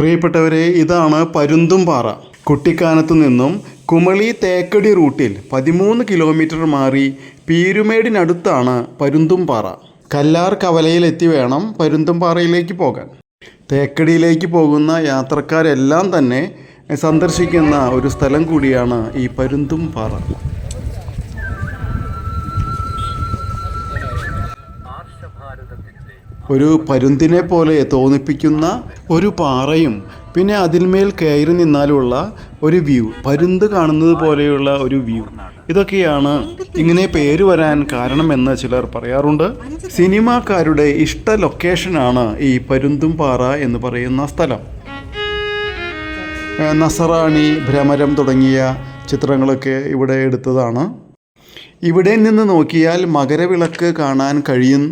പ്രിയപ്പെട്ടവരെ ഇതാണ് പരുന്തുംപാറ. കുട്ടിക്കാനത്തു നിന്നും കുമളി തേക്കടി റൂട്ടിൽ പതിമൂന്ന് കിലോമീറ്റർ മാറി പീരുമേടിനടുത്താണ് പരുന്തുംപാറ. കല്ലാർ കവലയിലെത്തി വേണം പരുന്തുംപാറയിലേക്ക് പോകാൻ. തേക്കടിയിലേക്ക് പോകുന്ന യാത്രക്കാരെല്ലാം തന്നെ സന്ദർശിക്കുന്ന ഒരു സ്ഥലം കൂടിയാണ് ഈ പരുന്തുംപാറ. ഒരു പരുന്തിനെ പോലെ തോന്നിപ്പിക്കുന്ന ഒരു പാറയും പിന്നെ അതിന്മേൽ കയറി നിന്നാലുള്ള ഒരു വ്യൂ പരുന്ത് കാണുന്നത് പോലെയുള്ള ഒരു വ്യൂ. ഇതൊക്കെയാണ് ഇങ്ങനെ പേര് വരാൻ കാരണമെന്ന് ചിലർ പറയാറുണ്ട്. സിനിമാക്കാരുടെ ഇഷ്ട ലൊക്കേഷനാണ് ഈ പരുന്തും പാറ എന്ന് പറയുന്ന സ്ഥലം. നസറാണി ഭ്രമരം തുടങ്ങിയ ചിത്രങ്ങളൊക്കെ ഇവിടെ എടുത്തതാണ്. ഇവിടെ നിന്ന് നോക്കിയാൽ മകരവിളക്ക് കാണാൻ കഴിയും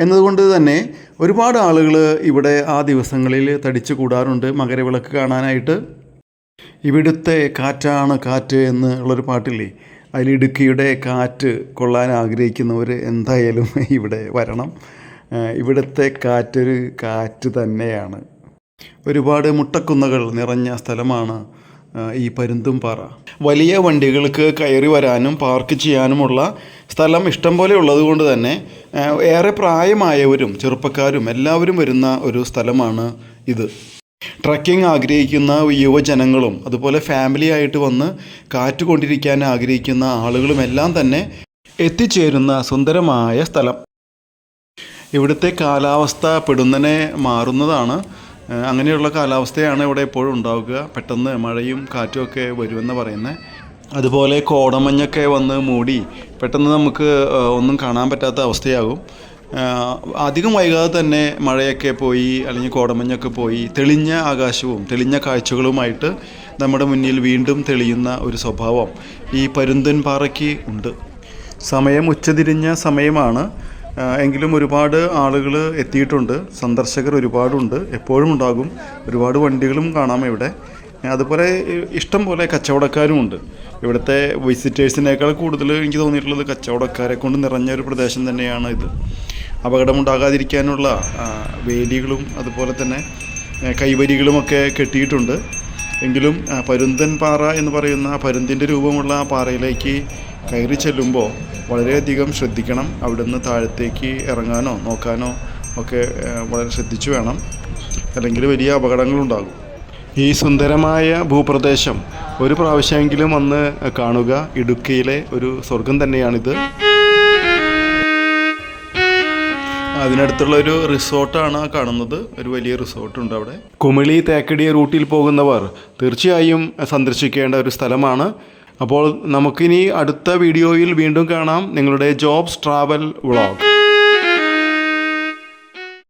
എന്നതുകൊണ്ട് തന്നെ ഒരുപാട് ആളുകൾ ഇവിടെ ആ ദിവസങ്ങളിൽ തടിച്ചു കൂടാറുണ്ട് മകരവിളക്ക് കാണാനായിട്ട്. ഇവിടുത്തെ കാറ്റാണ് കാറ്റ് എന്ന് ഉള്ളൊരു പാട്ടില്ലേ? അതിൽ ഇടുക്കിയുടെ കാറ്റ് കൊള്ളാൻ ആഗ്രഹിക്കുന്നവർ എന്തായാലും ഇവിടെ വരണം. ഇവിടുത്തെ കാറ്റൊരു കാറ്റ് തന്നെയാണ്. ഒരുപാട് മുട്ടക്കുന്നുകൾ നിറഞ്ഞ സ്ഥലമാണ് ആ, പരുന്തും പാറ. വലിയ വണ്ടികൾക്ക് കയറി വരാനും പാർക്ക് ചെയ്യാനുമുള്ള സ്ഥലം ഇഷ്ടം പോലെ ഉള്ളത് കൊണ്ട് തന്നെ ഏറെ പ്രായമായവരും ചെറുപ്പക്കാരും എല്ലാവരും വരുന്ന ഒരു സ്ഥലമാണ് ഇത്. ട്രക്കിംഗ് ആഗ്രഹിക്കുന്ന യുവജനങ്ങളും അതുപോലെ ഫാമിലി ആയിട്ട് വന്ന് കാറ്റ് കൊണ്ടിരിക്കാൻ ആഗ്രഹിക്കുന്ന ആളുകളും എല്ലാം തന്നെ എത്തിച്ചേരുന്ന സുന്ദരമായ സ്ഥലം. ഇവിടുത്തെ കാലാവസ്ഥ പെടുന്നനെ മാറുന്നതാണ്. അങ്ങനെയുള്ള കാലാവസ്ഥയാണ് ഇവിടെ എപ്പോഴും ഉണ്ടാവുക. പെട്ടെന്ന് മഴയും കാറ്റും ഒക്കെ വരുമെന്ന് പറയുന്നത് അതുപോലെ കോടമഞ്ഞൊക്കെ വന്ന് മൂടി പെട്ടെന്ന് നമുക്ക് ഒന്നും കാണാൻ പറ്റാത്ത അവസ്ഥയാകും. അധികം വൈകാതെ തന്നെ മഴയൊക്കെ പോയി അല്ലെങ്കിൽ കോടമഞ്ഞൊക്കെ പോയി തെളിഞ്ഞ ആകാശവും തെളിഞ്ഞ കാഴ്ചകളുമായിട്ട് നമ്മുടെ മുന്നിൽ വീണ്ടും തെളിയുന്ന ഒരു സ്വഭാവം ഈ പരുന്തൻ പാറയ്ക്ക് ഉണ്ട്. സമയം ഉച്ചതിരിഞ്ഞ സമയമാണ്. എങ്കിലും ഒരുപാട് ആളുകൾ എത്തിയിട്ടുണ്ട്. സന്ദർശകർ ഒരുപാടുണ്ട്. എപ്പോഴും ഉണ്ടാകും. ഒരുപാട് വണ്ടികളും കാണാം ഇവിടെ. അതുപോലെ ഇഷ്ടം പോലെ കച്ചവടക്കാരും ഉണ്ട്. ഇവിടുത്തെ വിസിറ്റേഴ്സിനേക്കാൾ കൂടുതൽ എനിക്ക് തോന്നിയിട്ടുള്ളത് കച്ചവടക്കാരെ കൊണ്ട് നിറഞ്ഞ ഒരു പ്രദേശം തന്നെയാണ് ഇത്. അപകടമുണ്ടാകാതിരിക്കാനുള്ള വേലികളും അതുപോലെ തന്നെ കൈവരികളുമൊക്കെ കെട്ടിയിട്ടുണ്ട്. എങ്കിലും പരുന്തൻ പാറ എന്ന് പറയുന്ന പരുന്തിന്റെ രൂപമുള്ള ആ പാറയിലേക്ക് കയറി ചെല്ലുമ്പോൾ വളരെയധികം ശ്രദ്ധിക്കണം. അവിടുന്ന് താഴത്തേക്ക് ഇറങ്ങാനോ നോക്കാനോ ഒക്കെ വളരെ ശ്രദ്ധിച്ചു വേണം. അല്ലെങ്കിൽ വലിയ അപകടങ്ങളുണ്ടാകും. ഈ സുന്ദരമായ ഭൂപ്രദേശം ഒരു പ്രാവശ്യമെങ്കിലും വന്ന് കാണുക ഇടുക്കിയിലെ ഒരു സ്വർഗം തന്നെയാണിത്. അതിനടുത്തുള്ള ഒരു റിസോർട്ടാണ് കാണുന്നത്. ഒരു വലിയ റിസോർട്ടുണ്ട് അവിടെ. കുമിളി തേക്കടി റൂട്ടിൽ പോകുന്നവർ തീർച്ചയായും സന്ദർശിക്കേണ്ട ഒരു സ്ഥലമാണ്. അപ്പോൾ നമുക്കിനി അടുത്ത വീഡിയോയിൽ വീണ്ടും കാണാം നിങ്ങളുടെ ജോബ്സ് ട്രാവൽ വ്ളോഗ്.